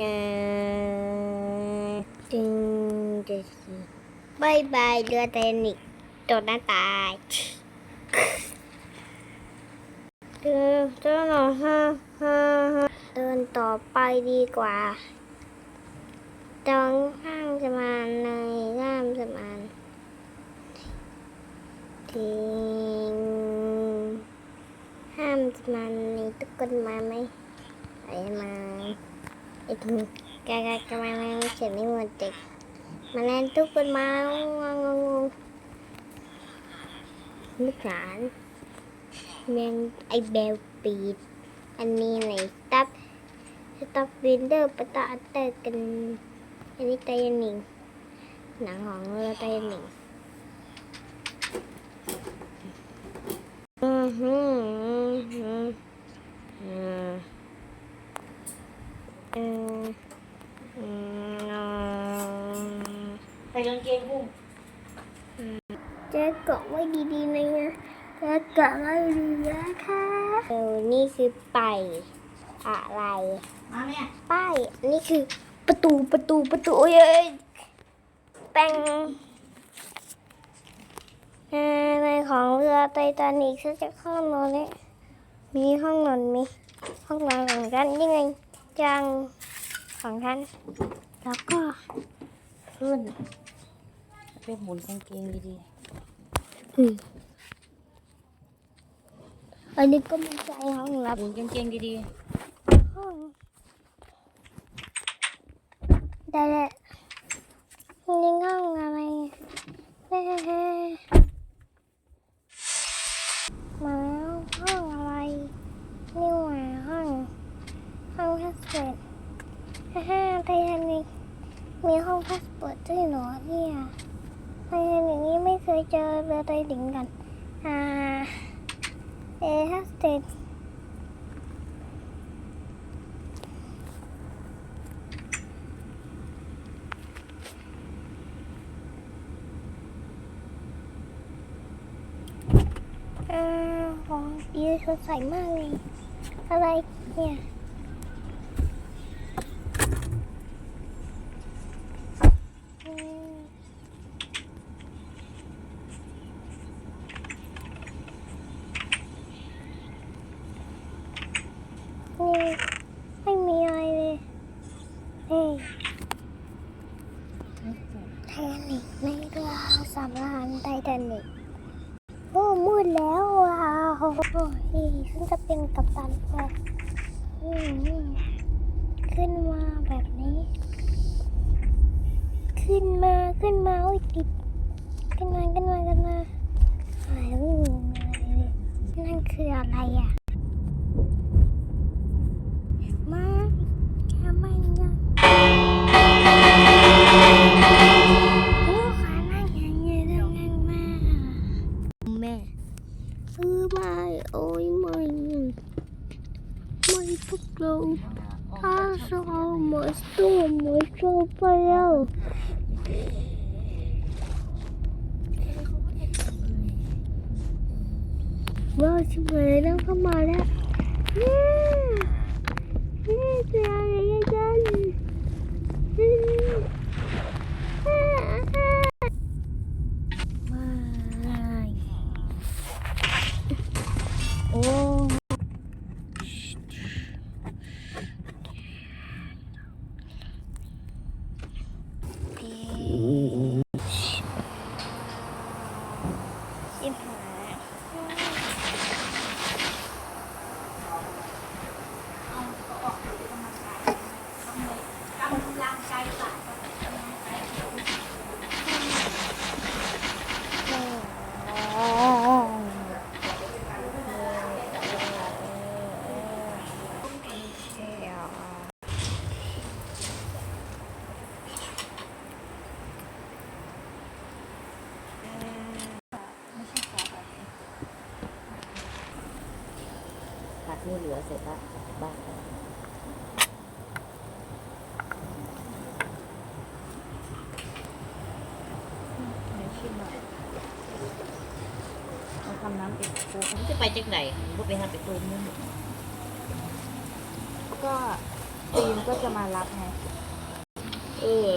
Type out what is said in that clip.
จะจึงจะบายบายเรือไททานิกจดหน้าตายเดินเดินหน่อยฮ่าฮ่าฮ่าเดินต่อไปดีกว่าจองข้างสะพานในข้ามสะพานทิ้งห้ามสะพานนี้ทุกคนมาไหมไปมาไอ้ทุกกากากามาเขียนไม่หมดเด็กมาแล้วทุกคนมางงงงลูกหลานเมงไอเบลปีด อันนี้ไหนตับตับวินเดอร์ปะตะอัตเตอร์กัน อันนี้ไตรหนิง หนังของเรือไตรหนิงอือหืออืออืออืออือ ใส่กางเกงกุ้งเจะเกาะไว้ดีๆนะเจะเกาะไว้ดีนะคะเออนี่คือไปอะไรมาแม่ป้ายอันนี่คือประตูประตูประตูโอ้ยเอ้ยแป้งเอ่อในของเรือไททานิกฉันจะห้องนอนเนี่ยมีห้องนอนมีห้องนอนของฉันยังไง จังของฉันแล้วก็ขึ้นไปหมุนกางเกงดีอืมอันนี้ก็ไม่ใช่ห้องรับๆหมุนกางเกงดีห้องได้แหละนี่ห้องอะไรเฮ้มาแล้วห้องอะไร นี่หว่าห้อง ห้องพาสปอร์ตฮ่าฮ่าไททานิก มีห้องพาสปอร์ตด้วยหรอเนี่ยไททานิกนี้ไม่เคยเจอเรือไททานิกกัน อ่า เอฮัสเตดเออของดีสดใสมากเลย อะไรเนี่ยอืมนี่ไม่มีอะไรเลยเฮ้ย ๆ ไททานิกในเรือสำราญไททานิกโอ้มืดแล้วว้าวโอ้ยฉันจะเป็นกัปตันเรืออืมขึ้นมาแบบนี้ ขึ้นมาขึ้นมาโอ้ยติดขึ้นมาขึ้นมาขึ้นมาอะไรไม่มีอะไรนั่นคืออะไรอะ ซื้อมาโอ้ยไม่ไม่พวกเราถ้าเราหมดตู้หมดโซไปแล้วว่าชิบเลยนั่งเข้ามาแล้วเนี่ยเนี่ยจะอะไรกันเนี่ยอ่าอ่าไม่ โกนี่เหลือเสร็จละบ้านทำน้ำเป็นปูผมจะไปจากไหนผมไปทำเป็นตูมนี่ก็ฟิล์มก็จะมารับไงเออ